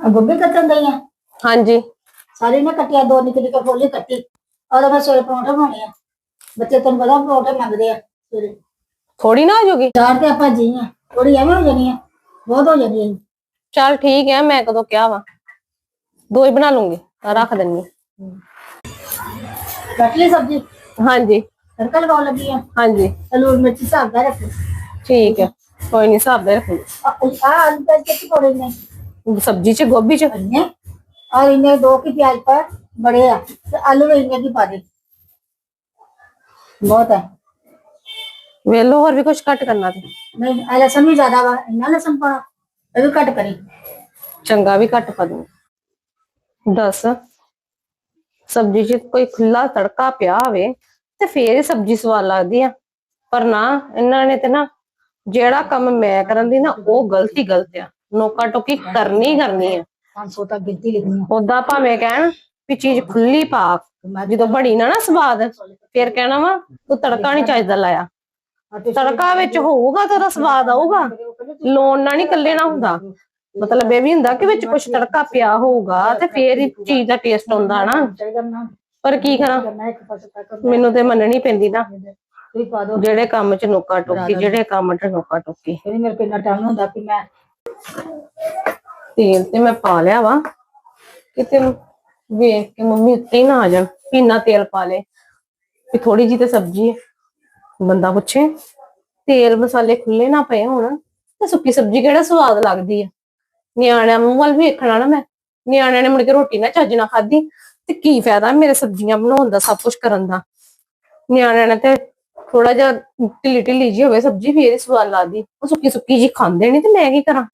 ਆ ਗੋਭੀ ਕੱਟਣ ਦਈ ਆ ਹਾਂਜੀ ਸਾਰੀ ਨੇ ਕੱਟਿਆ ਦੋ ਨਿੱਕੇ ਨਿੱਕੇ ਫੁੱਲ ਹੀ ਕੱਟੀ ਔਰ ਮੈਂ ਸਵੇਰੇ ਪਰੌਂਠੇ ਬਣਾਉਣੇ ਆ ਬੱਚੇ ਤੁਹਾਨੂੰ ਪਤਾ ਪਰੌਂਠੇ ਮੰਗਦੇ ਆ ਸਵੇਰੇ ਥੋੜੀ ਨਾ ਹੋ ਜੂਗੀ ਚਾਰ ਤੇ ਆਪਾਂ ਜੀ ਆ ਥੋੜੀ ਐਵੇਂ ਹੋ ਜਾਣੀ ਆ ਬਹੁਤ ਹੋ ਜਾਣੀ ਆ ਚਲ ਠੀਕ ਹੈ ਮੈਂ ਕਦੋਂ ਕਿਹਾ ਵਾ ਦੋ ਹੀ ਬਣਾ ਲੂੰਗੀ ਆਹ ਰੱਖ ਦਿੰਨੀ ਕੱਟ ਲਈ ਸਬਜ਼ੀ ਹਾਂਜੀ ਤੜਕਾ ਲਗਾਉਣ ਲੱਗੀ ਆ ਹਾਂਜੀ ਲੂਣ ਮਿਰਚ ਹਿਸਾਬ ਦਾ ਰੱਖੀ ਠੀਕ ਹੈ ਕੋਈ ਨਹੀਂ ਹਿਸਾਬ ਦੇ ਰੱਖੂੰਗੀ ਆ ਆਲੂ ਪਿਆਜ਼ ਕਿੱਥੇ ਪਾਉਣੇ ਨੇ ਸਬਜ਼ੀ ਚ ਗੋਭੀ ਚ अन्य और इन्हें दो की प्याज पर बड़े हैं तो आलू में इन्हें की पा दे बहुत है ਵੇਲੋ ਹੋਰ ਵੀ ਕੁਝ ਕੱਟ ਕਰਨਾ ਤੇ नहीं आ लहसुन भी ज्यादा वा इन्ना लहसुन पाना ये भी कट करी ਚੰਗਾ ਵੀ ਘੱਟ ਪਾ ਦੂੰ ਦੱਸ ਸਬਜ਼ੀ 'ਚ ਕੋਈ ਖੁੱਲਾ ਤੜਕਾ ਪਿਆ ਹੋਵੇ ਤੇ ਫੇਰ ਹੀ ਸਬਜ਼ੀ ਸਵਾਦ ਲੱਗਦੀ ਆ ਪਰ ਨਾ ਇਹਨਾਂ ਨੇ ਤੇ ਨਾ ਜਿਹੜਾ ਕੰਮ ਮੈਂ ਕਰਨ ਦੀ ਨਾ ਉਹ ਗਲਤੀ ਗਲਤ ਆ ਨੋਕਾ ਟੋਕੀ ਕਰਨੀ ਕਰਨੀ ਹੈ 500 ਤੱਕ ਗਿਣਤੀ ਲਿਖਣੀ ਉਦਾਂ ਭਾਵੇਂ ਕਹਿਣ ਵੀ ਚੀਜ਼ ਖੁੱਲੀ ਪਾ ਜਦੋਂ ਬਣੀ ਨਾ ਨਾ ਸਵਾਦ ਫਿਰ ਕਹਿਣਾ ਵਾ ਤੂੰ ਤੜਕਾ ਨਹੀਂ ਚਾਹੀਦਾ ਲਾਇਆ। ਤੜਕਾ ਵਿੱਚ ਹੋਊਗਾ ਤਾਂ ਉਹਦਾ ਸਵਾਦ ਆਊਗਾ। ਲੋਨ ਨਾਲ ਨਹੀਂ ਕੱਲੇ ਨਾ ਹੁੰਦਾ। ਮਤਲਬ ਇਹ ਵੀ ਹੁੰਦਾ ਕਿ ਵਿੱਚ ਕੁਝ ਤੜਕਾ ਪਿਆ ਹੋਊਗਾ ਤੇ ਫੇਰ ਹੀ ਚੀਜ਼ ਦਾ ਟੇਸਟ ਆਉਂਦਾ ਨਾ। ਪਰ ਕੀ ਕਰਾਂ? ਮੈਨੂੰ ਤੇ ਮੰਨਣੀ ਪੈਂਦੀ ਨਾ। ਜਿਹੜੇ ਕੰਮ 'ਚ ਨੋਕਾ ਟੋਕੀ ਜਿਹੜੇ ਕੰਮ 'ਚ ਨੋਕਾ ਟੋਕੀ। ਮੇਰੇ ਕੋਲ ਇੰਨਾ ਹੁੰਦਾ ਕਿ ਮੈਂ ਤੇਲ ਤੇ ਮੈਂ ਪਾ ਲਿਆ ਵਾ ਕਿਤੇ ਵੇਖ ਕੇ ਮੰਮੀ ਉੱਤੇ ਹੀ ਨਾ ਆ ਜਾਣ ਕਿੰਨਾ ਤੇਲ ਪਾ ਲੇ, ਵੀ ਥੋੜੀ ਜੀ ਤੇ ਸਬਜ਼ੀ ਹੈ। ਬੰਦਾ ਪੁੱਛੇ, ਤੇਲ ਮਸਾਲੇ ਖੁੱਲੇ ਨਾ ਪਏ ਹੋਣ, ਤੇ ਸੁੱਕੀ ਸਬਜ਼ੀ ਕਿਹੜਾ ਸਵਾਦ ਲੱਗਦੀ ਆ? ਨਿਆਣਿਆਂ ਮੂੰਹ ਵੱਲ ਵੇਖਣਾ ਨਾ ਮੈਂ, ਨਿਆਣਿਆਂ ਨੇ ਮੁੜ ਕੇ ਰੋਟੀ ਨਾ ਚੱਜ ਨਾ ਖਾਧੀ, ਤੇ ਕੀ ਫਾਇਦਾ ਮੇਰੇ ਸਬਜ਼ੀਆਂ ਬਣਾਉਣ ਦਾ, ਸਭ ਕੁਝ ਕਰਨ ਦਾ? ਨਿਆਣਿਆਂ ਨੇ ਤੇ ਥੋੜਾ ਜਿਹਾ ਢਿੱਲੀ ਢਿੱਲੀ ਜੀ ਹੋਵੇ ਸਬਜ਼ੀ, ਫੇਰ ਹੀ ਸਵਾਦ ਲੱਗਦੀ। ਉਹ ਸੁੱਕੀ ਸੁੱਕੀ ਜੀ ਖਾਂਦੇ ਨਹੀਂ ਤੇ ਮੈਂ ਕੀ ਕਰਾਂ?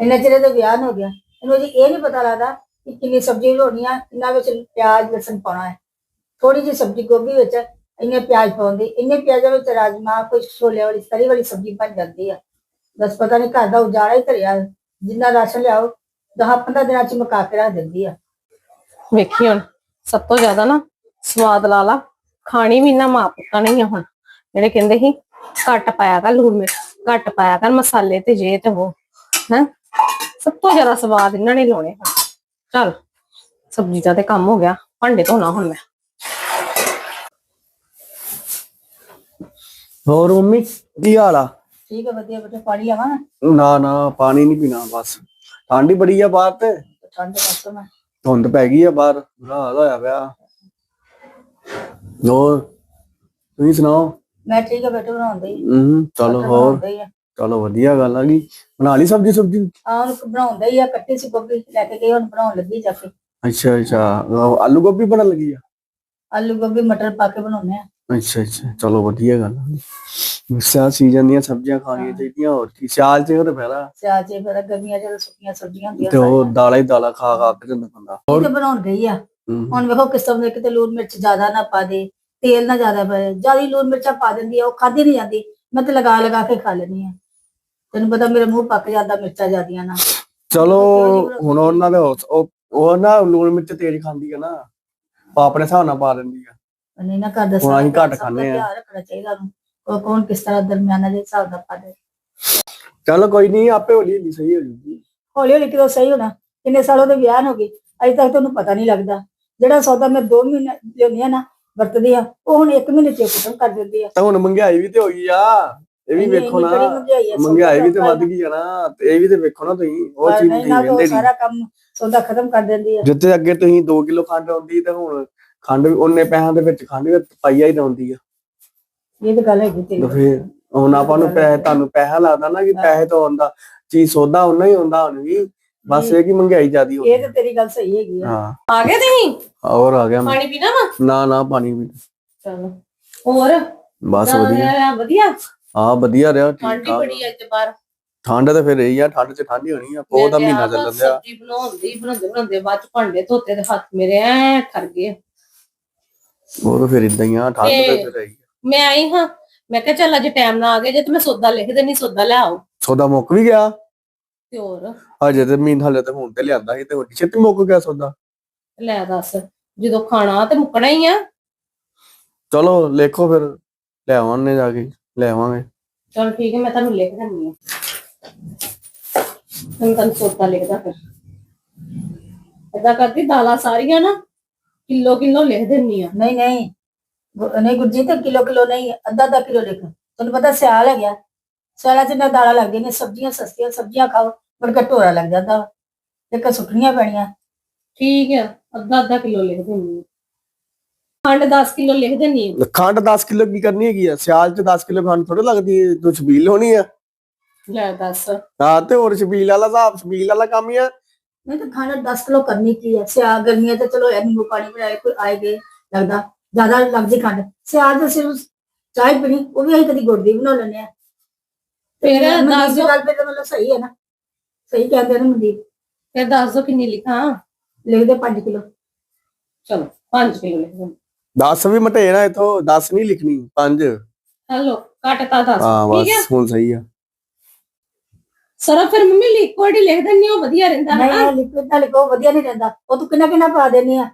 ਇੰਨਾ ਚਿਰ ਤੇ ਵਿਆਹ ਹੋ ਗਿਆ। ਇਹਨੂੰ ਜੀ ਇਹ ਨਹੀਂ ਪਤਾ ਲੱਗਦਾ ਕਿ ਕਿੰਨੀ ਸਬਜ਼ੀ ਬਣਾਉਣੀ ਆ ਇਹਨਾਂ ਵਿੱਚ ਪਿਆਜ਼, ਲਸਣ ਪਾਉਣਾ ਹੈ। ਥੋੜੀ ਜਿਹੀ ਸਬਜ਼ੀ ਗੋਭੀ ਵਿੱਚ ਇੰਨੇ ਪਿਆਜ਼ ਪਾਉਂਦੇ, ਇੰਨੇ ਪਿਆਜ਼ਾਂ ਵਿੱਚ ਰਾਜਮਾ, ਕੋਈ ਛੋਲੇ ਵਾਲੀ, ਤਰੀ ਵਾਲੀ ਸਬਜ਼ੀ ਬਣ ਜਾਂਦੀ ਆ। ਬਸ ਪਤਾ ਨਹੀਂ ਘਰ ਦਾ ਉਜਾੜਾ ਹੀ ਧਰਿਆ ਜਿੰਨਾ ਰਾਸ਼ਨ ਲਿਆਓ 10-15 ਦਿਨਾਂ ਚ ਮਕਾ ਕੇ ਰੱਖ ਦਿੰਦੀ ਆ। ਵੇਖੀ ਹੁਣ, ਸਭ ਤੋਂ ਜ਼ਿਆਦਾ ਨਾ ਸਵਾਦ ਲਾ ਲਾ। ਖਾਣੀ ਵੀ ਨਾ ਮਾਂ ਪੁੱਤਾਂ ਨਹੀਂ ਆ ਹੁਣ। ਜਿਹੜੇ ਕਹਿੰਦੇ ਸੀ, ਘੱਟ ਪਾਇਆ ਕਰ ਲੂਣ ਮਿਰਚ, ਘੱਟ ਪਾਇਆ ਕਰ ਮਸਾਲੇ ਤੇ ਜੇ ਤੇ ਉਹ, ਹੈ? ਸਭ ਤੋਂ ਜ਼ਿਆਦਾ ਸਵਾਦ ਇਹਨਾਂ ਨੇ ਲਾਉਣੇ ਹੁਣ ਚਲ ਸਬਜ਼ੀ ਦਾ ਤੇ ਕੰਮ ਹੋ ਗਿਆ ਭਾਂਡੇ ਧੋਣਾ ਹੁਣ ਮੈਂ। ਹੋਰ ਮੰਮੀ ਕੀ ਹਾਲ ਆ? ਠੀਕ ਹੈ ਵਧੀਆ ਬੇਟੇ ਪਾਣੀ ਆਵਾ? ਨਾ ਨਾ ਪਾਣੀ ਨਹੀਂ ਪੀਣਾ ਬਸ। ਠੰਡ ਬੜੀ ਆ ਬਾਹਰ ਤੇ। ਠੰਡ ਪਾਸੋਂ ਮੈਂ। ਧੁੰਦ ਪੈ ਗਈ ਆ ਬਾਹਰ ਬੁਰਾ ਹਾਲ ਹੋਇਆ ਪਿਆ। ਹੋਰ ਤੁਸੀਂ ਸੁਣਾਓ? ਮੈਂ ਠੀਕ ਹੈ ਬੇਟੇ ਬਣਾਉਂਦੇ ਹੀ ਹੂੰ ਚਲੋ ਹੋਰ। ਬਣਾਉਂਦੇ ਹੀ ਆ। ਚਲੋ ਵਧੀਆ ਗੱਲ ਆ ਗਈ। ਬਣਾ ਲਈ ਸਬਜੀ ਸਬਜੀ? ਆਹ ਉਹਨੂੰ ਬਣਾਉਂਦਾ ਹੀ ਆ ਕੱਟੀ ਸੀ ਗੋਭੀ ਲੈ ਕੇ ਗਈ ਹੁਣ ਬਣਾਉਣ ਲੱਗੀ ਜਾ ਕੇ। ਅੱਛਾ ਅੱਛਾ। ਆਲੂ ਗੋਭੀ ਬਣਨ ਲੱਗੀ ਆ? ਆਲੂ ਗੋਭੀ ਮਟਰ ਪਾ ਕੇ ਬਣਾਉਂਦੇ ਆ। ਅੱਛਾ ਅੱਛਾ। ਚਲੋ ਵਧੀਆ ਗੱਲ ਆ ਸਿਆਲ ਸੀਜ਼ਨ ਦੀਆਂ ਸਬਜ਼ੀਆਂ ਖਾਣੀਆਂ ਚਾਹੀਦੀਆਂ ਹੋਰ ਕੀ? ਸਿਆਲ ਚ ਉਹਦੇ ਫਾਇਦਾ ਸਿਆਲ ਚ ਫਿਰ ਗਰਮੀਆਂ ਚ ਸੁੱਕੀਆਂ ਸਬਜ਼ੀਆਂ ਹੁੰਦੀਆਂ ਤੇ ਉਹ ਦਾਲਾਂ ਹੀ ਦਾਲਾਂ ਖਾ ਖਾ ਕੇ ਜਾਂਦਾ ਬੰਦਾ। ਉਹ ਤੇ ਬਣਾਉਣ ਗਈ ਆ। ਹੁਣ ਵੇਖੋ ਕਿਸ ਤਰ੍ਹਾਂ ਦੇ ਕਿਤੇ ਲੂਣ ਮਿਰਚ ਜ਼ਿਆਦਾ ਨਾ ਪਾ ਦੇ ਤੇਲ ਨਾ ਜ਼ਿਆਦਾ ਪਾ ਦੇ। ਜ਼ਿਆਦਾ ਲੂਣ ਮਿਰਚਾਂ ਪਾ ਦਿੰਦੀ ਆ ਉਹ ਖਾਧੀ ਨਹੀਂ ਜਾਂਦੀ। ਮੈਂ ਤੇ ਲਗਾ ਲਗਾ ਕੇ ਖਾ ਲੈਣੀ ਆ। ਤੈਨੂੰ ਪਤਾ ਮੇਰੇ ਮੂੰਹ ਪੱਕ ਜਾਂਦਾ ਮਿਰਚਾਂ ਜ਼ਿਆਦੀਆਂ ਨਾ। ਚਲੋ ਹੁਣ ਉਹਨਾਂ ਦੇ ਉਹ ਉਹ ਨਾ ਲੂਣ ਮਿਰਚ ਤੇਜ਼ ਖਾਂਦੀ ਹੈ ਨਾ ਉਹ ਆਪਣੇ ਹਿਸਾਬ ਨਾਲ ਪਾ ਦਿੰਦੀ ਆ। ਨਹੀਂ ਨਾ ਘਰ ਦਾ ਹੁਣ ਅਸੀਂ ਘੱਟ ਖਾਂਦੇ ਆ। ਧਿਆਨ ਰੱਖਣਾ ਚਾਹੀਦਾ ਨੂੰ ਉਹ ਕੌਣ ਕਿਸ ਤਰ੍ਹਾਂ ਦਰਮਿਆਨਾ ਦੇ ਹਿਸਾਬ ਦਾ ਪਾ ਦੇ। ਚਲੋ ਕੋਈ ਨਹੀਂ ਆਪੇ ਹੌਲੀ ਹੌਲੀ ਸਹੀ ਹੋ ਜੂਗੀ ਹੌਲੀ ਹੌਲੀ ਕਿਦੋਂ ਸਹੀ ਹੋਣਾ? ਕਿੰਨੇ ਸਾਲੋਂ ਦੇ ਵਿਆਹ ਹੋ ਗਏ? ਅਜੇ ਤੱਕ ਤੁਹਾਨੂੰ ਪਤਾ ਨਹੀਂ ਲੱਗਦਾ। ਜਿਹੜਾ ਸੌਦਾ ਮੈਂ 2 ਮਹੀਨੇ ਲਿਆਉਂਦੀ ਆ ਨਾ ਵਰਤਦੀ ਆ ਉਹ ਹੁਣ 1 ਮਹੀਨੇ ਚ ਖਤਮ ਕਰ ਦਿੰਦੀ ਆ। ਤਾਂ ਹੁਣ ਮਹਿੰਗਾਈ ਵੀ ਤੇ ਹੋ ਗਈ ਆ। ਇਹ ਵੀ ਵੇਖੋ ਨਾ ਮਹਿੰਗਾਈ ਵੀ ਤੇ ਵੱਧ ਗਈ ਆ ਨਾ ਤੇ ਇਹ ਵੀ ਤੇ ਵੇਖੋ ਨਾ ਤੁਸੀਂ ਉਹ ਚੀਜ਼ ਨਹੀਂ ਸਾਰਾ ਕੰਮ ਸੌਦਾ ਖਤਮ ਕਰ ਦਿੰਦੀ ਆ। ਜਿੱਥੇ ਅੱਗੇ ਤੁਸੀਂ 2 ਕਿਲੋ ਖੰਡ ਆਉਂਦੀ ਤੇ ਹੁਣ ਖੰਡ ਵੀ ਉਹਨੇ ਪੈਸਿਆਂ ਦੇ ਵਿੱਚ ਖੰਡ ਵੀ ਪਾਈਆ ਹੀ ਆਉਂਦੀ ਆ। ਇਹ ਤਾਂ ਗੱਲ ਹੈਗੀ ਤੇ ਫਿਰ ਹੁਣ ਆਪਾਂ ਨੂੰ ਪੈਸੇ ਤੁਹਾਨੂੰ ਪੈਸਾ ਲੱਗਦਾ ਨਾ ਕਿ ਪੈਸੇ ਤੋਂ ਆਉਂਦਾ ਚੀਜ਼ ਸੌਦਾ ਉਹਨਾਂ ਹੀ ਆਉਂਦਾ ਹੁਣ ਵੀ ਬਸ ਇਹ ਕਿ ਮਹਿੰਗਾਈ ਜ਼ਿਆਦੀ ਹੋ ਇਹ ਤਾਂ ਤੇਰੀ ਗੱਲ ਸਹੀ ਹੈਗੀ ਆ। ਹਾਂ। ਆ ਗਏ ਤੁਸੀਂ? ਹੋਰ ਆ ਗਿਆ। ਪਾਣੀ ਪੀਣਾ ਵਾ? ਨਾ ਨਾ ਪਾਣੀ ਵੀ। ਚਲੋ। ਹੋਰ? ਬਸ ਵਧੀਆ। ਵਧੀਆ। ਹਾਂ ਵਧੀਆ ਰਿਹਾ ਠੀਕ ਠੰਡੀ ਠਾਕ। ਬੜੀ ਅੱਜ ਬਾਹਰ। ਠੰਡ ਤਾਂ ਫਿਰ ਰਹੀ ਆ ਠੰਡ ਚ ਠੰਡੀ ਹੋਣੀ ਆ ਪੋਹ ਦਾ ਮੈਂ ਤੇ ਮਹੀਨਾ ਆਪ ਚੱਲਣ ਦਿਆ। ਸਬਜ਼ੀ ਬਣਾਉਂਦੀ ਬਣਾਉਂਦੇ ਬਣਾਉਂਦੇ ਬਾਅਦ ਚ ਭਾਂਡੇ ਧੋਤੇ ਤੇ ਹੱਥ ਮੇਰੇ ਐ ਠਰ ਗਏ ਉਹ ਤਾਂ ਫਿਰ ਇਦਾਂ ਹੀ ਆ ਠੰਡ ਤਾਂ ਤੇ- ਫਿਰ ਰਹੀ ਆ। ਮੈਂ ਆਈ ਹਾਂ ਮੈਂ ਕਿਹਾ ਚੱਲ ਅੱਜ ਟਾਈਮ ਨਾ ਆ ਗਿਆ ਜੇ ਤੇ ਮੈਂ ਸੌਦਾ ਲਿਖ ਦੇਣੀ ਸੌਦਾ ਲੈ ਆਓ। ਸੌਦਾ ਮੁੱਕ ਵੀ ਗਿਆ? ਤੇ ਹੋਰ? ਹਜੇ ਤੇ ਮਹੀਨਾ ਹਲੇ ਤੇ ਹੁਣ ਤੇ ਲਿਆਂਦਾ ਸੀ ਤੇ ਹੁਣ ਛੇਤੀ ਮੁੱਕ ਗਿਆ ਸੌਦਾ। ਲੈ ਦੱਸ ਜਦੋਂ ਖਾਣਾ ਤੇ ਮੁੱਕਣਾ ਹੀ ਆ। ਚਲੋ ਲਿਖੋ ਫਿਰ ਲੈ ਆਵਾਂਗੇ ਜਾ ਕੇ। ਲੈ ਆਵਾਂਗੇ। ਚਲ ਠੀਕ ਹੈ ਮੈਂ ਤੁਹਾਨੂੰ ਲਿਖ ਦਿੰਦੀ ਹਾਂ। ਮੈਂ ਤੁਹਾਨੂੰ ਸੌਦਾ ਲਿਖਦਾ ਫਿਰ। ਏਦਾਂ ਕਰਦੀ ਦਾਲਾਂ ਸਾਰੀਆਂ ਨਾ ਕਿਲੋ ਕਿਲੋ ਲਿਖ ਦਿੰਨੀ ਆ ਨਹੀਂ ਨਹੀਂ। ਗੁ- ਨਹੀਂ ਗੁਰਜੀਤ ਕਿਲੋ ਕਿਲੋ ਨਹੀਂ ਅੱਧਾ ਅੱਧਾ ਕਿਲੋ ਲਿਖ। ਤੁਹਾਨੂੰ ਪਤਾ ਸਿਆਲ ਹੈ ਗਿਆ ਸਿਆਲਾਂ ਚ ਨਾ ਦਾਲਾਂ ਲੱਗਦੀਆਂ ਨੇ ਸਬਜ਼ੀਆਂ ਸਸਤੀਆਂ ਸਬਜ਼ੀਆਂ ਖਾਓ ਮੁੜ ਕੇ ਢੋਰਾ ਲੱਗ ਜਾਂਦਾ। ਇੱਕ ਸੁੱਟਣੀਆਂ ਪੈਣੀਆਂ। ਠੀਕ ਆ ਅੱਧਾ ਅੱਧਾ ਕਿਲੋ ਲਿਖ ਦਿੰਨੀ ਆ ਖੰਡ 10 ਕਿਲੋ ਲਿਖ ਦਿੰਨੀ ਆ। ਖੰਡ 10 ਕਿਲੋ ਕੀ ਕਰਨੀ ਹੈਗੀ ਆ? ਸਿਆਲ ਚ 10 ਕਿਲੋ ਖੰਡ ਥੋੜਾ ਲੱਗਦੀ ਹੈ ਤੂੰ ਛਬੀਲ ਹੋਣੀ ਆ। ਲੈ ਦੱਸ। ਹਾਂ ਤੇ ਹੋਰ ਛਬੀਲ ਵਾਲਾ ਹਿਸਾਬ ਛਬੀਲ ਵਾਲਾ ਕੰਮ ਹੀ ਆ। ਨਹੀਂ ਤਾਂ ਖਾਣਾ 10 ਕਿਲੋ ਕਰਨੀ ਕੀ ਹੈ ਸਿਆਲ ਗਰਮੀਆਂ ਤੇ ਚਲੋ ਨਿੰਬੂ ਪਾਣੀ ਬਣਾਏ ਕੋਈ ਆਏ ਗਏ ਲੱਗਦਾ। ਜ਼ਿਆਦਾ ਲੱਗਦੀ ਖੰਡ। ਸਿਆਲ ਤੇ ਸਿਰਫ ਚਾਹ ਪੀਣੀ ਉਹ ਵੀ ਅਸੀਂ ਕਦੀ ਗੁੜ ਦੀ ਬਣਾ ਲੈਂਦੇ ਆ। ਫਿਰ ਦੱਸ ਦੀ ਦਿਓ ਗੱਲ ਫਿਰ ਮਤਲਬ ਸਹੀ ਹੈ ਨਾ। ਸਹੀ ਕਹਿੰਦੇ ਨੇ ਮਨਦੀਪ। ਫਿਰ ਦੱਸ ਦਿਓ ਕਿੰਨੀ ਲਿਖਾਂ ਲਿਖਦੇ 5 ਕਿਲੋ। ਚਲੋ 5 ਕਿਲੋ ਲਿਖ 10 ਵੀ ਮਟੇਰਾ ਇਥੋਂ 10 ਨਹੀਂ ਲਿਖਣੀ 5 ਹਲੋ ਕੱਟਤਾ 10 ਹਾਂ ਠੀਕ ਹੈ ਬਸ ਹੁਣ ਸਹੀ ਆ। ਸਰਫ ਫਿਰ ਮੰਮੀ ਲਿਕੁਇਡ ਹੀ ਲਿਖ ਦਿੰਨੀ ਉਹ ਵਧੀਆ ਰਹਿੰਦਾ ਹੈ ਨਹੀਂ ਲਿਕਵਿਡ ਨਾਲ ਲਿਖੋ ਵਧੀਆ ਨਹੀਂ ਰਹਿੰਦਾ। ਉਹ ਤੂੰ ਕਿੰਨਾ ਕਿੰਨਾ ਪਾ ਦੇਣੀ ਆ?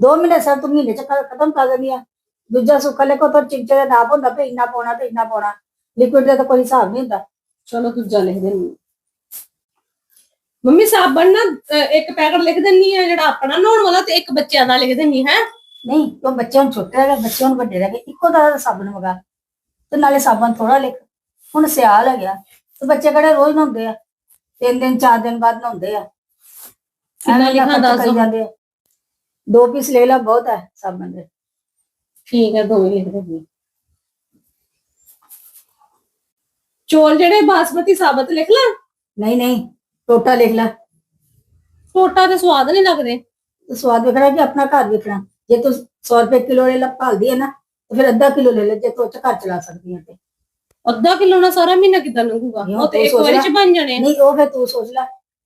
ਦੋ ਮਹੀਨੇ ਸਰ ਤੂੰ ਮਹੀਨੇ ਚ ਖਤਮ ਕਰ ਦੇਣੀ ਆ। ਦੂਜਾ ਸੁੱਕਾ ਲਿਖੋ ਤਾਂ ਚਿੰਚੇ ਦਾ ਨਾਪ ਹੁੰਦਾ ਤੇ ਇੰਨਾ ਪਾਉਣਾ ਤੇ ਇੰਨਾ ਪਾਉਣਾ। ਲਿਕਵਿਡ ਦਾ ਤਾਂ ਕੋਈ ਹਿਸਾਬ ਨਹੀਂ ਹੁੰਦਾ। ਚਲੋ ਦੂਜਾ ਲਿਖ ਦਿੰਨੀ ਮੰਮੀ ਸਾਬਣ ਨਾ ਇੱਕ ਪੈਕਟ ਲਿਖ ਦਿੰਨੀ ਆ ਜਿਹੜਾ ਆਪਣਾ ਨਹਾਉਣ ਵਾਲਾ ਤੇ ਇੱਕ ਬੱਚਿਆਂ ਦਾ ਲਿਖ ਦਿੰਨੀ ਹੈ? ਨਹੀਂ ਉਹ ਬੱਚਿਆਂ ਨੂੰ ਛੋਟੇ ਰਹਿ ਗਏ ਬੱਚਿਆਂ ਨੂੰ ਵੱਡੇ ਰਹਿ ਗਏ ਇੱਕੋ ਤਰ੍ਹਾਂ ਦਾ ਸਾਬਣ ਮਗਾ ਤੇ ਨਾਲੇ ਸਾਬਣ ਥੋੜਾ ਲਿਖ। ਹੁਣ ਸਿਆਲ ਹੈ ਗਿਆ ਤੇ ਬੱਚੇ ਕਿਹੜੇ ਰੋਜ਼ ਨਹਾਉਂਦੇ ਆ? ਤਿੰਨ ਦਿਨ ਚਾਰ ਦਿਨ ਬਾਅਦ ਨਹਾਉਂਦੇ ਆ। ਕਿੰਨਾ ਲਿਖਾਂ ਦੱਸ। ਜਾਂਦੇ ਆ। ਦੋ ਪੀਸ ਲੈ ਲਾ ਬਹੁਤ ਹੈ ਸਾਬਣ ਦੇ। ਠੀਕ ਹੈ ਦੋ ਹੀ ਲਿਖ ਦਿੰਨੀ ਚੋਲ ਜਿਹੜੇ ਬਾਸਮਤੀ ਸਾਬਤ ਲਿਖ ਲਾਂ? ਨਹੀਂ ਨਹੀਂ ਟੋਟਾ ਲਿਖ ਲੈ। ਛੋਟਾ ਤੇ ਸਵਾਦ ਨਹੀਂ ਲੱਗਦੇ। ਸਵਾਦ ਵੇਖਣਾ ਕਿ ਆਪਣਾ ਘਰ ਵੇਖਣਾ। ਜੇ ਤੂੰ 100 ਰੁਪਏ ਕਿਲੋ ਲੈ ਲਾ ਭਾਲਦੀ ਹੈ ਨਾ ਤੇ ਫਿਰ ਅੱਧਾ ਕਿਲੋ ਲੈ ਲੈ ਜੇ ਤੂੰ ਉਹ 'ਚ ਘਰ ਚਲਾ ਸਕਦੀ ਹੈ ਤੇ ਅੱਧਾ ਕਿਲੋ ਨਾਲ ਸਾਰਾ ਮਹੀਨਾ ਕਿੱਦਾਂ ਲੰਘੂਗਾ ਉਹ ਤੇ ਇੱਕ ਵਾਰੀ। ਚ ਬਣ ਜਾਣੇ ਆ। ਨਹੀਂ ਉਹ ਫਿਰ ਤੂੰ ਸੋਚ ਲੈ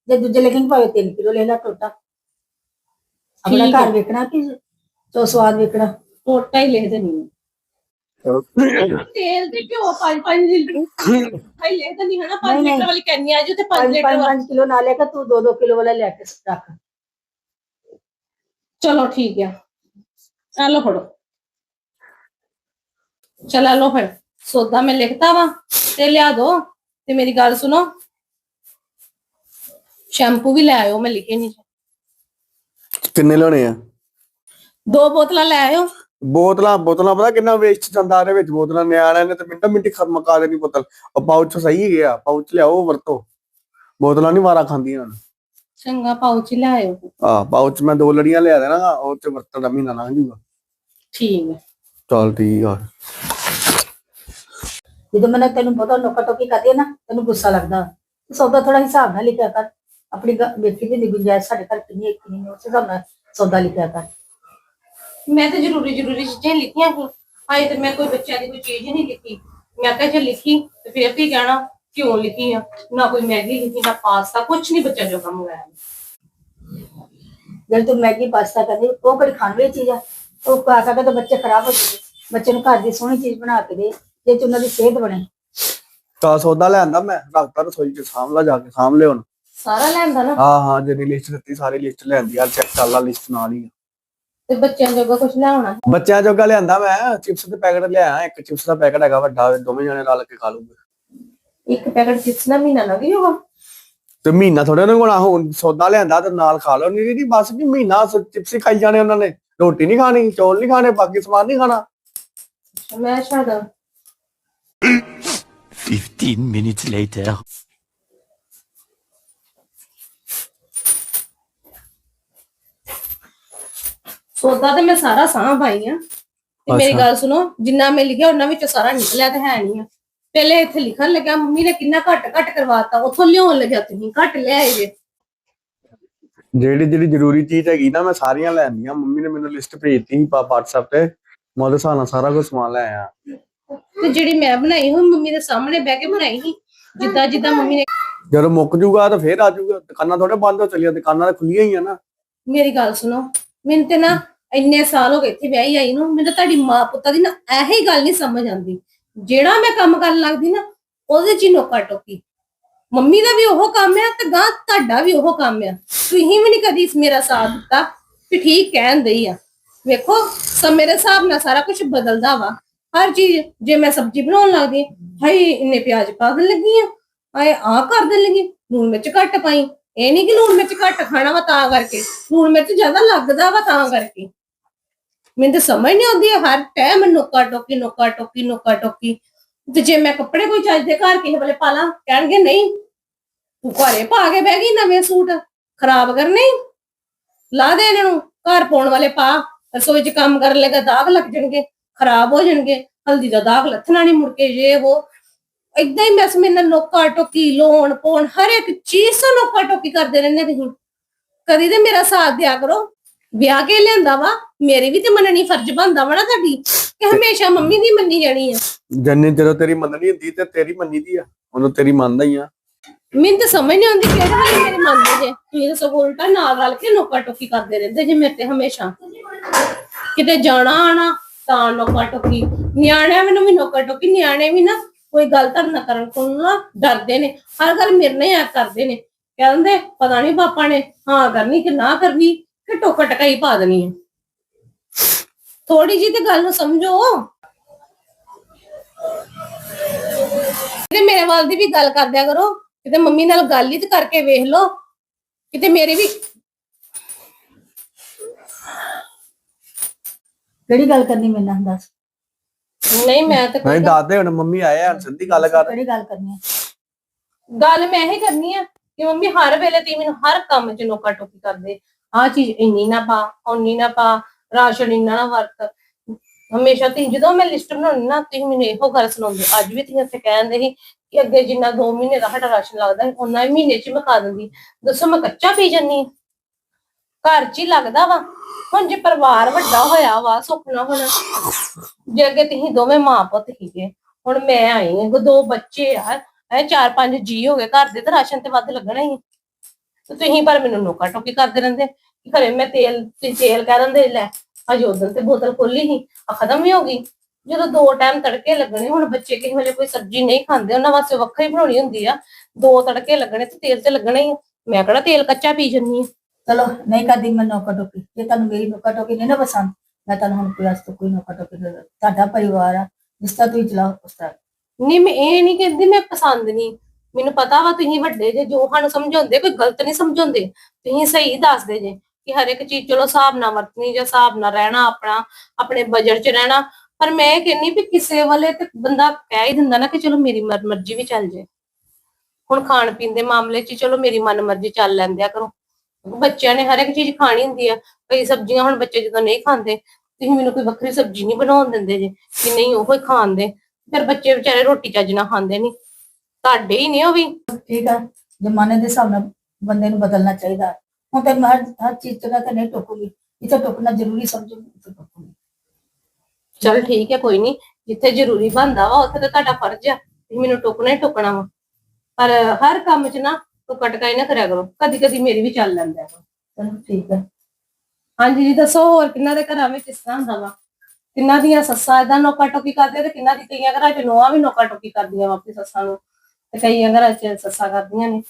ਜੇ ਦੂਜੇ ਲੇਕਿਨ ਭਾਵੇਂ 3 ਕਿਲੋ ਲੈ ਲਾ ਟੋਟਾ ਆਪਣਾ ਠੀਕ। ਘਰ ਵੇਖਣਾ ਕਿ ਤੋ ਸਵਾਦ ਵੇਖਣਾ ਛੋਟਾ ਹੀ ਲਿਖ ਦਿੰਨੀ ਆ। ਤੇਲ ਤੇ ਘਿਓ 5-5 ਲੀਟਰ ਭਾਈ ਲਿਖ ਦਿੰਨੀ ਹਨਾ 5 ਨਹੀਂ, ਨਹੀਂ। ਲੀਟਰ ਵਾਲੀ ਕੈਨੀ ਆ ਜੂ ਤੇ 5 5 ਲੀਟਰ ਵਾਲੀ 5 ਕਿਲੋ ਨਾ ਲੈ ਕੇ ਤੂੰ 2 2 ਕਿਲੋ ਵਾਲਾ ਲੈ ਕੇ ਰੱਖ ਚਲੋ ਠੀਕ ਆ ਆ ਲਓ ਫੜੋ ਚਲਾ ਲਓ ਫਿਰ ਸੌਦਾ ਮੈਂ ਲਿਖਤਾ ਵਾ ਤੇ ਲਿਆ ਦੋ ਤੇ ਮੇਰੀ ਗੱਲ ਸੁਣੋ ਸ਼ੈਂਪੂ ਵੀ ਲੈ ਆਇਓ ਮੈਂ ਲਿਖੇ ਨਹੀਂ ਕਿੰਨੇ ਲੈਣੇ ਆ ਦੋ ਬੋਤਲਾਂ ਲੈ ਆਇਓ ਬੋਤਲਾਂ ਬੋਤਲਾਂ ਪਤਾ ਕਿੰਨਾ ਵੇਸਟ ਜਾਂਦਾ ਇਹਦੇ ਵਿੱਚ? ਬੋਤਲਾਂ ਨਿਆਣਿਆਂ ਨੇ ਤੇ ਮਿੰਟੋ ਮਿੰਟੀ ਖਤਮ ਮੁਕਾ ਦੇਣੀ ਬੋਤਲ ਉਹ ਪਾਉਚ ਸਹੀ ਗਿਆ ਪਾਉਚ ਲਿਆਓ ਵਰਤੋ ਬੋਤਲਾਂ ਨਹੀਂ ਵਾਰਾ ਖਾਂਦੀਆਂ ਹਨ ਚੰਗਾ ਪਾਉਚ ਹੀ ਲੈ ਆਇਓ ਆ ਪਾਉਚ ਮੈਂ ਦੋ ਲੜੀਆਂ ਲਿਆ ਦੇਣਾ ਉਹ ਚ ਵਰਤਣ ਦਾ ਮਹੀਨਾ ਲੰਘ ਜੂਗਾ ਠੀਕ ਹੈ ਚਲ ਠੀਕ ਆ। ਜਦੋਂ ਮੈਂ ਤੈਨੂੰ ਬਹੁਤਾ ਨੋਕਾ ਟੋਕੀ ਕਰਦੀ ਹੈ ਨਾ ਤੈਨੂੰ ਗੁੱਸਾ ਲੱਗਦਾ। ਤੇ ਸੌਦਾ ਥੋੜਾ ਹਿਸਾਬ ਨਾਲ ਲਿਖਿਆ ਕਰ। ਆਪਣੀ ਗ- ਵੇਖੀ ਦੀ ਗੁੰਜਾਇਸ਼ ਸਾਡੇ ਘਰ ਕਿੰਨੀ ਹੈ, ਕਿੰਨੀ ਨਹੀਂ ਉਸ ਹਿਸਾਬ ਨਾਲ ਸੌਦਾ ਲਿਖਿਆ ਕਰ। ਮੈਂ ਤੇ ਜ਼ਰੂਰੀ ਜ਼ਰੂਰੀ ਚੀਜ਼ਾਂ ਹੀ ਲਿਖੀਆਂ ਸੀ ਹਾਏ ਤੇ ਮੈਂ ਕੋਈ ਬੱਚਿਆਂ ਦੀ ਕੋਈ ਚੀਜ਼ ਹੀ ਨਹੀਂ ਲਿਖੀ। ਮੈਂ ਕਿਹਾ ਜੇ ਲਿਖੀ ਤੇ ਫਿਰ ਵੀ ਕਹਿਣਾ ਕਿਉਂ ਲਿਖੀ ਆ? ਨਾ ਕੋਈ ਮੈਗੀ ਲਿਖੀ ਨਾ ਪਾਸਤਾ ਕੁਝ ਨਹੀਂ ਬੱਚਿਆਂ ਜੋ ਕੰਮ ਹੋਇਆ ਜਦ ਤੂੰ ਮੈਗੀ ਪਾਸਤਾ ਕਰਦੀ ਉਹ ਕਿਹੜੀ ਖਾਣ ਵਾਲੀ ਚੀਜ਼ ਆ? ਉਹ ਖਾ ਕੇ ਤਾਂ ਬੱਚੇ ਖਰਾਬ ਹੋ ਜਾਂਦੇ। ਬੱਚੇ ਨੂੰ ਘਰ ਦੀ ਸੋਹਣੀ ਚੀਜ਼ ਬਣਾ ਕੇ ਦੇ ਜੇ ਚ ਉਹਨਾਂ ਦੀ ਸਿਹਤ ਬਣੇ। ਤਾਂ ਸੌਦਾ ਲਿਆਂਦਾ ਮੈਂ ਰੱਖਤਾ ਰਸੋਈ ਚ ਲਾ ਜਾ ਕੇ ਲਿਓ ਹੁਣ ਸਾਰਾ ਲੈਂਦਾ ਨਾ? ਹਾਂ ਹਾਂ ਜਿਹੜੀ ਲਿਸਟ ਦਿੱਤੀ ਸਾਰੀ ਲਿਸਟ ਲਿਆਂਦੀ ਆ ਚੈੱਕ ਕਰ ਲਾ ਲਿਸਟ ਨਾਲ ਹੀ ਤੇ ਬੱਚਿਆਂ ਜੋਗਾ ਕੁਝ ਲਿਆਉਣਾ? ਬੱਚਿਆਂ ਜੋਗਾ ਲਿਆਂਦਾ ਮੈਂ ਚਿਪਸ ਦੇ ਪੈਕਟ ਲਿਆਇਆ ਇੱਕ ਚਿਪਸ ਦਾ ਪੈਕਟ ਹੈਗਾ ਵੱਡਾ ਦੋਵੇਂ ਜਣੇ ਰਲ ਕੇ ਖਾ ਲੂਗੇ। ਇੱਕ ਪੈਕਟ ਚਿਪਸ ਦਾ ਮਹੀਨਾ ਲੱਗ ਜਾਊਗਾ। ਤੇ ਮਹੀਨਾ ਥੋੜਾ ਨਾ ਹੋਣਾ ਹੁਣ ਸੌਦਾ ਲਿਆਂਦਾ ਤੇ ਨਾਲ ਖਾ ਲਓ। ਨਹੀਂ ਜੀ ਬਸ ਵੀ ਮਹੀਨਾ ਚਿਪਸ ਹੀ ਖਾਈ ਜਾਣੇ ਉਹਨਾਂ ਨੇ। ਰੋਟੀ ਨਹੀਂ ਖਾਣੀ ਚੌਲ ਨਹੀਂ ਖਾਣੇ ਬਾਕੀ ਸਮਾਨ ਨਹੀਂ ਖਾਣਾ। ਮੈਂ ਸ਼ਾਇਦ 15 minutes later. ਸੌਦਾ ਤੇ ਮੈਂ ਸਾਰਾ ਸਾਂਭ ਆਈ ਆ। ਤੇ ਮੇਰੀ। ਗੱਲ ਸੁਣੋ ਜਿੰਨਾ ਮੈਂ ਲਿਖਿਆ ਉਹਨਾਂ ਵਿੱਚ ਸਾਰਾ ਨਿਕਲਿਆ ਤੇ ਹੈ ਨਹੀਂ ਆ। ਪਹਿਲੇ ਇੱਥੇ ਲਿਖਣ ਲੱਗਾ ਮੰਮੀ ਨੇ ਕਿੰਨਾ ਘੱਟ ਘੱਟ ਕਰਵਾਤਾ ਉੱਥੋਂ ਲਿਆਉਣ ਲੱਗਿਆ ਤੁਸੀਂ ਘੱਟ ਲਿਆਏ ਜੇ। ਜਿਹੜੀ ਜਿਹੜੀ ਜ਼ਰੂਰੀ ਚੀਜ਼ ਹੈਗੀ ਨਾ ਮੈਂ ਸਾਰੀਆਂ ਲੈਣੀਆਂ ਮੰਮੀ ਨੇ ਮੈਨੂੰ ਲਿਸਟ ਭੇਜਤੀ ਸੀ ਪਾ WhatsApp ਤੇ। ਮੈਂ ਉਹਦੇ ਹਿਸਾਬ ਨਾਲ ਸਾਰਾ ਕੁਝ ਸਮਾਨ ਲੈ ਆਇਆ। ਤੇ ਜਿਹੜੀ ਮੈਂ ਬਣਾਈ ਹੋਈ ਮੰਮੀ ਦੇ ਸਾਹਮਣੇ ਬਹਿ ਕੇ ਬਣਾਈ ਸੀ। ਜਿੱਦਾਂ ਜਿੱਦਾਂ ਮੰਮੀ ਨੇ ਜਦੋਂ ਮੁੱਕ ਜੂਗਾ ਤਾਂ ਫੇਰ ਆ ਜੂਗਾ। ਦੁਕਾਨਾਂ ਥੋੜੇ ਬੰਦ ਹੋ ਚਲੀਆਂ ਦੁਕਾਨਾਂ ਤਾਂ ਖੁੱਲੀਆਂ ਹੀ ਆ ਨਾ। ਮੇਰੀ ਗੱਲ ਸੁਣੋ। ਮੈਨੂੰ ਤੇ ਨਾ ਇੰਨੇ ਸਾਲ ਹੋ ਗਏ ਇੱਥੇ ਵਿਆਹੀ ਆਈ ਨੂੰ। ਮੈਨੂੰ ਤਾਂ ਤੁਹਾਡੀ ਮਾਂ ਪੁੱਤਾਂ ਦੀ ਨਾ ਇਹੀ ਗੱਲ ਨਹੀਂ ਸਮਝ ਆਉਂਦੀ। ਜਿਹੜਾ ਮੈਂ ਕੰਮ ਕਰਨ ਲੱਗਦੀ ਨਾ ਉਹਦੇ ਚ ਹੀ ਨੋਕਾ ਟੋਕੀ। ਮੰਮੀ ਦਾ ਵੀ ਉਹ ਕੰਮ ਆ ਤੇ ਗਾਂ ਤੁਹਾਡਾ ਵੀ ਉਹ ਕੰਮ ਆ। ਤੁਸੀਂ ਵੀ ਨਹੀਂ ਕਦੀ ਮੇਰਾ ਸਾਥ ਦਿੱਤਾ ਕਿ ਠੀਕ ਕਹਿਣ ਦਈ ਆ। ਵੇਖੋ ਸਮੇਂ ਦੇ ਹਿਸਾਬ ਨਾਲ ਸਾਰਾ ਕੁਝ ਬਦਲਦਾ ਵਾ। ਹਰ ਚੀਜ਼, ਜੇ ਮੈਂ ਸਬਜ਼ੀ ਬਣਾਉਣ ਲੱਗਦੀ ਹਾਏ, ਇੰਨੇ ਪਿਆਜ਼ ਪਾ ਦੇਣ ਲੱਗੀ ਆ। ਹਾਏ ਆ ਕਰ ਦੇਣ ਲੱਗੀ, ਲੂਣ ਮਿਰਚ ਘੱਟ ਪਾਈ। ਇਹ ਨਹੀਂ ਕਿ ਲੂਣ ਮਿਰਚ ਘੱਟ ਖਾਣਾ ਵਾ ਤਾਂ ਕਰਕੇ, ਲੂਣ ਮਿਰਚ ਜ਼ਿਆਦਾ ਲੱਗਦਾ ਵਾ ਤਾਂ ਕਰਕੇ। ਮੈਨੂੰ ਤਾਂ ਸਮਝ ਨਹੀਂ ਆਉਂਦੀ ਹਰ ਟਾਈਮ ਨੋਕਾ ਟੋਕੀ ਨੋਕਾ ਟੋਕੀ ਨੋਕਾ ਟੋਕੀ ਤੇ ਜੇ ਮੈਂ ਕੱਪੜੇ ਕੋਈ ਚੱਜ ਦੇ ਘਰ ਕਿਸੇ ਵੇਲੇ ਪਾ ਲਾਂ, ਕਹਿਣਗੇ ਨਹੀਂ, ਤੂੰ ਘਰੇ ਪਾ ਕੇ ਬਹਿ ਗਈ ਨਵੇਂ ਸੂਟ, ਖਰਾਬ ਕਰਨੇ ਲਾ ਦੇ ਇਹਨਾਂ ਨੂੰ, ਘਰ ਪਾਉਣ ਵਾਲੇ ਪਾ, ਰਸੋਈ 'ਚ ਕੰਮ ਕਰਨ ਲੱਗਾ ਦਾਗ ਲੱਗ ਜਾਣਗੇ, ਖਰਾਬ ਹੋ ਜਾਣਗੇ, ਹਲਦੀ ਦਾ ਦਾਗ ਲੱਥਣਾ ਨਹੀਂ ਮੁੜ ਕੇ, ਜੇ ਉਹ ਇਦਾਂ ਹੀ ਮੈਸ ਮੇਰੇ ਨਾਲ ਨੋਕਾ ਟੋਕੀ ਲੋਨ ਪੋਣ ਹਰ ਇੱਕ ਚੀਜ਼ ਤੋਂ ਨੋਕਾ ਟੋਕੀ ਕਰਦੇ ਰਹਿੰਦੇ ਤੁਸੀਂ। ਕਦੀ ਤੇ ਮੇਰਾ ਸਾਥ ਦਿਆ ਕਰੋ, ਵਿਆਹ ਕੇ ਲਿਆਂਦਾ ਵਾ, ਮੇਰੀ ਵੀ ਤੇ ਮੰਨਣੀ ਫਰਜ਼ ਬਣਦਾ ਵਾ ਨਾ ਤੁਹਾਡੀ। ਕਿ ਹਮੇਸ਼ਾ ਮੰਮੀ ਦੀ ਮੰਨੀ ਜਾਣੀ ਆ। ਜੰਨੇ ਜਦੋਂ ਤੇਰੀ ਮੰਨਣੀ ਹੁੰਦੀ ਤੇ ਤੇਰੀ ਮੰਨੀ ਦੀ ਆ। ਉਹਨੂੰ ਤੇਰੀ ਮੰਨਦਾ ਹੀ ਆ। ਮੈਨੂੰ ਤਾਂ ਸਮਝ ਨਹੀਂ ਆਉਂਦੀ ਕਿਹੜੇ ਵੇਲੇ ਮੇਰੀ ਮੰਨਦੇ ਜੇ। ਤੁਸੀਂ ਤਾਂ ਸਗੋਂ ਉਲਟਾ ਨਾਲ ਰਲ ਕੇ ਨੋਕਾ ਟੋਕੀ ਕਰਦੇ ਰਹਿੰਦੇ ਜੇ ਮੇਰੇ ਤੇ ਹਮੇਸ਼ਾ। ਕਿਤੇ ਜਾਣਾ ਆਣਾ ਤਾਂ ਨੋਕਾ ਟੋਕੀ। ਨਿਆਣਿਆਂ ਮੈਨੂੰ ਵੀ ਨੋਕਾ ਟੋਕੀ। ਨਿਆਣੇ ਵੀ ਨਾ ਕੋਈ ਗੱਲ ਤਾਂ ਨਾ ਕਰਨ ਕੋਲ ਨਾ ਡਰਦੇ ਨੇ। ਹਰ ਗੱਲ ਮੇਰੇ ਨਾਲ ਆ ਕਰਦੇ ਨੇ। ਕਹਿੰਦੇ ਪਤਾ ਨਹੀਂ ਪਾਪਾ ਨੇ ਹਾਂ ਕਰਨੀ ਕਿ ਨਾ ਕਰਨੀ ਕਿ ਟੋਕਾ ਟਕਾਈ ਪਾ ਦੇਣੀ ਹੈ ਥੋੜੀ ਜੀ ਤੇ ਗੱਲ ਨੂੰ ਸਮਝੋ। ਤੇ ਮੇਰੇ ਵੱਲ ਦੀ ਵੀ ਗੱਲ ਕਰਦਿਆ ਕਰੋ। ਕਿਤੇ ਮੰਮੀ ਨਾਲ ਗੱਲ ਹੀ ਤੇ ਕਰਕੇ ਵੇਖ ਲਓ। ਕਿਤੇ ਮੇਰੇ ਵੀ ਕਿਹੜੀ ਗੱਲ ਕਰਨੀ ਮੇਰੇ ਨਾਲ ਦੱਸ। ਨਹੀਂ ਮੈਂ ਤਾਂ ਕੋਈ ਨਹੀਂ ਦੱਸਦੇ ਹੁਣ ਮੰਮੀ ਆਏ ਆ ਸਿੱਧੀ ਗੱਲ ਕਰ। ਕਿਹੜੀ ਗੱਲ ਕਰਨੀ ਹੈ ਗੱਲ ਮੈਂ ਇਹ ਕਰਨੀ ਆ ਕਿ ਮੰਮੀ ਹਰ ਵੇਲੇ ਤੇ ਮੈਨੂੰ ਹਰ ਕੰਮ 'ਚ ਨੋਕਾ ਟੋਕੀ ਕਰਦੇ। ਆਹ ਚੀਜ਼ ਇੰਨੀ ਨਾ ਪਾ ਓਨੀ ਨਾ ਪਾ ਰਾਸ਼ਨ ਇੰਨਾ ਨਾ ਵਰਤ। ਹਮੇਸ਼ਾ ਤੁਸੀਂ ਜਦੋਂ ਮੈਂ ਲਿਸਟ ਬਣਾਉਣੀ ਨਾ ਤੁਸੀਂ ਮੈਨੂੰ ਇਹੋ ਗੱਲ ਸੁਣਾਉਂਦੇ ਹੋ। ਅੱਜ ਵੀ ਤੁਸੀਂ ਇੱਥੇ ਕਹਿੰਦੇ ਸੀ ਕਿ ਅੱਗੇ ਜਿੰਨਾ 2 ਮਹੀਨੇ ਦਾ ਸਾਡਾ ਰਾਸ਼ਨ ਲੱਗਦਾ ਸੀ, ਉਹਨਾਂ ਹੀ ਮਹੀਨੇ 'ਚ ਮੁਕਾ ਦਿੰਦੀ। ਦੱਸੋ ਮੈਂ ਕੱਚਾ ਪੀ ਜੰਨੀ ਘਰ 'ਚ ਹੀ ਲੱਗਦਾ ਵਾ? ਹੁਣ ਜੇ ਪਰਿਵਾਰ ਵੱਡਾ ਹੋਇਆ ਵਾ ਸੁੱਖ ਨਾ ਹੋਣਾ। ਜੇ ਅੱਗੇ ਤੁਸੀਂ ਦੋਵੇਂ ਮਾਂ ਪੁੱਤ ਸੀਗੇ ਹੁਣ ਮੈਂ ਆਈ ਹਾਂ ਦੋ ਬੱਚੇ ਆ ਐ ਚਾਰ ਪੰਜ ਜੀ ਹੋ ਗਏ। ਘਰ ਦੇ ਤਾਂ ਰਾਸ਼ਨ ਤੇ ਵੱਧ ਲੱਗਣਾ ਹੀ ਆ। ਤੇ ਤੁਸੀਂ ਪਰ ਮੈਨੂੰ ਨੋਕਾ ਟੋਕੀ ਕਰਦੇ ਰਹਿੰਦੇ। ਘਰੇ ਮੈਂ ਤੇਲ ਤੇ ਤੇਲ ਕਹਿ ਦਿੰਦੇ ਲੈ। ਅਜੇ ਉਦੋਂ ਤੇ ਬੋਤਲ ਖੋਲੀ ਸੀ ਆ ਖਤਮ ਹੀ ਹੋ ਗਈ। ਜਦੋਂ ਦੋ ਟਾਈਮ ਤੜਕੇ ਲੱਗਣੇ ਹੁਣ ਬੱਚੇ ਕਿਸੇ ਵੇਲੇ ਕੋਈ ਸਬਜ਼ੀ ਨਹੀਂ ਖਾਂਦੇ ਉਹਨਾਂ ਵਾਸਤੇ ਵੱਖਰੀ ਬਣਾਉਣੀ ਹੁੰਦੀ ਆ। ਦੋ ਤੜਕੇ ਲੱਗਣੇ ਤੇ ਤੇਲ ਤੇ ਲੱਗਣਾ ਹੀ ਆ। ਮੈਂ ਕਿਹੜਾ ਤੇਲ ਕੱਚਾ ਪੀ ਜੰਨੀ ਚਲੋ ਨਹੀਂ ਕਰਦੀ ਮੈਂ ਨੌਕਾ ਟੋਕੀ ਜੇ ਤੁਹਾਨੂੰ ਮੇਰੀ ਨੌਕਾ ਟੋਕੀ ਨਹੀਂ ਨਾ ਪਸੰਦ ਮੈਂ ਤੁਹਾਨੂੰ ਹੁਣ ਕੋਈ ਵਾਸਤੇ ਕੋਈ ਨੌਕਾ ਟੋਕੀ ਨਹੀਂ ਕਰਦੀ। ਤੁਹਾਡਾ ਪਰਿਵਾਰ ਆ ਜਿਸ ਤਰ੍ਹਾਂ ਤੁਸੀਂ ਚਲਾਓ ਉਸ ਤਰ੍ਹਾਂ। ਨਹੀਂ ਮੈਂ ਇਹ ਨਹੀਂ ਕਹਿੰਦੀ ਮੈਂ ਪਸੰਦ ਨਹੀਂ। ਮੈਨੂੰ ਪਤਾ ਵਾ ਤੁਸੀਂ ਵੱਡੇ ਜੇ ਜੋ ਸਾਨੂੰ ਸਮਝਾਉਂਦੇ ਕੋਈ ਗਲਤ ਨਹੀਂ ਸਮਝਾਉਂਦੇ। ਤੁਸੀਂ ਸਹੀ ਦੱਸਦੇ ਜੇ। ਕਿ ਹਰ ਇੱਕ ਚੀਜ਼ ਚਲੋ ਹਿਸਾਬ ਨਾਲ ਵਰਤਣੀ ਜਾਂ ਹਿਸਾਬ ਨਾਲ ਰਹਿਣਾ ਆਪਣਾ, ਆਪਣੇ ਬਜਟ 'ਚ ਰਹਿਣਾ। ਪਰ ਮੈਂ ਇਹ ਕਹਿੰਨੀ ਵੀ ਕਿਸੇ ਵਾਲੇ ਤੇ ਬੰਦਾ ਕਹਿ ਹੀ ਦਿੰਦਾ ਨਾ ਕਿ ਚਲੋ ਮੇਰੀ ਮਰਜ਼ੀ ਵੀ ਚੱਲ ਜੇ। ਹੁਣ ਖਾਣ ਪੀਣ ਦੇ ਮਾਮਲੇ 'ਚ ਚਲੋ ਮੇਰੀ ਮਨ ਚੱਲ ਲੈਂਦਿਆ ਕਰੋ। ਬੱਚਿਆਂ ਨੇ ਹਰ ਇੱਕ ਚੀਜ਼ ਖਾਣੀ ਹੁੰਦੀ ਆ। ਕਈ ਸਬਜ਼ੀਆਂ ਹੁਣ ਬੱਚੇ ਜਦੋਂ ਨਹੀਂ ਖਾਂਦੇ, ਤੁਸੀਂ ਮੈਨੂੰ ਕੋਈ ਵੱਖਰੀ ਸਬਜ਼ੀ ਨਹੀਂ ਬਣਾਉਣ ਦਿੰਦੇ ਜੇ, ਕਿ ਨਹੀਂ ਉਹੋ ਹੀ ਖਾਂਦੇ ਫਿਰ ਬੱਚੇ ਵਿਚਾਰੇ ਰੋਟੀ ਚੱਜ ਨਾਲ ਖਾਂਦੇ ਨਹੀਂ। ਤੁਹਾਡੇ ਹੀ ਨੇ ਉਹ ਵੀ। ਠੀਕ ਆ। ਜ਼ਮਾਨੇ ਦੇ ਹਿਸਾਬ ਨਾਲ ਬੰਦੇ ਨੂੰ ਬਦਲਣਾ ਚਾਹੀਦਾ। ਹੁਣ ਤੇ ਮੈਂ ਹਰ ਹਰ ਚੀਜ਼ ਜਗ੍ਹਾ ਤੇ ਨਹੀਂ ਟੋਕੂਗੀ ਜਿੱਥੇ ਟੋਕਣਾ ਜ਼ਰੂਰੀ ਸਮਝੂਗੀ ਉੱਥੇ ਟੋਕੂਗੀ ਚਲ ਠੀਕ ਹੈ ਕੋਈ ਨਹੀਂ। ਜਿੱਥੇ ਜ਼ਰੂਰੀ ਬਣਦਾ ਵਾ ਉੱਥੇ ਤਾਂ ਤੁਹਾਡਾ ਫਰਜ਼ ਆ। ਤੁਸੀਂ ਮੈਨੂੰ ਟੋਕਣਾ ਹੀ ਟੋਕਣਾ ਵਾ। ਪਰ ਹਰ ਕੰਮ 'ਚ ਨਾ ਤੂੰ ਕਟਕਾਈ ਨਾ ਕਰਿਆ ਕਰੋ। ਕਦੀ ਕਦੀ ਮੇਰੀ ਵੀ ਚੱਲ ਲੈਂਦਾ ਵਾ ਚਲੋ ਠੀਕ ਹੈ। ਹਾਂਜੀ ਜੀ ਦੱਸੋ ਹੋਰ ਕਿੰਨਾ ਦੇ ਘਰਾਂ ਵਿੱਚ ਇਸ ਤਰ੍ਹਾਂ ਹੁੰਦਾ ਵਾ? ਕਿੰਨਾ ਦੀਆਂ ਸੱਸਾਂ ਏਦਾਂ ਨੋਕਾ ਟੋਕੀ ਕਰਦੇ ਤੇ ਕਿੰਨਾ ਦੀ ਕਈਆਂ ਘਰਾਂ 'ਚ ਨੋਆ ਵੀ ਨੋਕਾ ਟੋਕੀ ਕਰਦੀਆਂ ਵਾ ਆਪਣੀ ਸੱਸਾਂ ਨੂੰ? ਤੇ ਕਈਆਂ ਘਰਾਂ 'ਚ ਸੱਸਾਂ ਕਰਦੀਆਂ ਨੇ।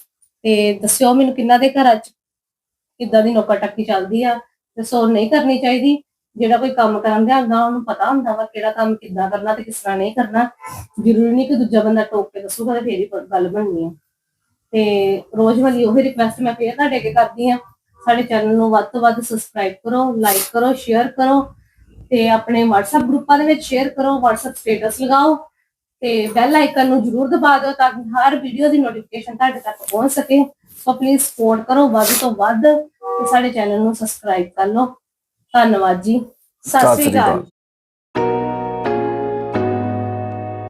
ਤੇ ਦੱਸਿਓ ਮੈਨੂੰ ਕਿੰਨਾ ਦੇ ਘਰਾਂ 'ਚ ਕਿੱਦਾਂ ਦੀ ਨੋਕਾ ਟੱਕੀ ਚੱਲਦੀ ਆ ਤੇ ਸੋ ਨਹੀਂ ਕਰਨੀ ਚਾਹੀਦੀ। ਜਿਹੜਾ ਕੋਈ ਕੰਮ ਕਰਨ ਦਾ ਹੁੰਦਾ, ਉਹਨੂੰ ਪਤਾ ਹੁੰਦਾ ਵਾ ਕਿਹੜਾ ਕੰਮ ਕਿੱਦਾਂ ਕਰਨਾ ਤੇ ਕਿਸ ਤਰ੍ਹਾਂ ਨਹੀਂ ਕਰਨਾ। ਜ਼ਰੂਰੀ ਨਹੀਂ ਕਿ ਦੂਜਾ ਬੰਦਾ ਟੋਕ ਕੇ ਦੱਸੂਗਾ ਤੇ ਫੇਰ ਹੀ ਗੱਲ ਬਣਨੀ ਆ। ਤੇ ਰੋਜ਼ ਵਾਲੀ ਉਹੀ ਰਿਕਵੈਸਟ ਮੈਂ ਫੇਰ ਤੁਹਾਡੇ ਅੱਗੇ ਕਰਦੀ ਆ। ਸਾਡੇ ਚੈਨਲ ਨੂੰ ਵੱਧ ਤੋਂ ਵੱਧ ਸਬਸਕ੍ਰਾਈਬ ਕਰੋ ਲਾਈਕ ਕਰੋ ਸ਼ੇਅਰ ਕਰੋ ਤੇ ਆਪਣੇ WhatsApp ਗਰੁੱਪਾਂ ਦੇ ਵਿੱਚ ਸ਼ੇਅਰ ਕਰੋ, WhatsApp ਸਟੇਟਸ ਲਗਾਓ ਤੇ ਬੈਲ ਆਈਕਨ ਨੂੰ ਜਰੂਰ ਦਬਾ ਦਿਓ ਤਾਂ ਕਿ ਹਰ ਵੀਡੀਓ ਦੀ ਨੋਟੀਫਿਕੇਸ਼ਨ ਤੁਹਾਡੇ ਤੱਕ ਪਹੁੰਚ ਸਕੇ। ਸੋ ਪਲੀਜ਼ ਸਪੋਰਟ ਕਰੋ ਵੱਧ ਤੋਂ ਵੱਧ ਤੇ ਸਾਡੇ ਚੈਨਲ ਨੂੰ ਸਬਸਕ੍ਰਾਈਬ ਕਰ ਲਓ। ਧੰਨਵਾਦ ਜੀ। ਸਤਿ ਸ੍ਰੀ ਅਕਾਲ।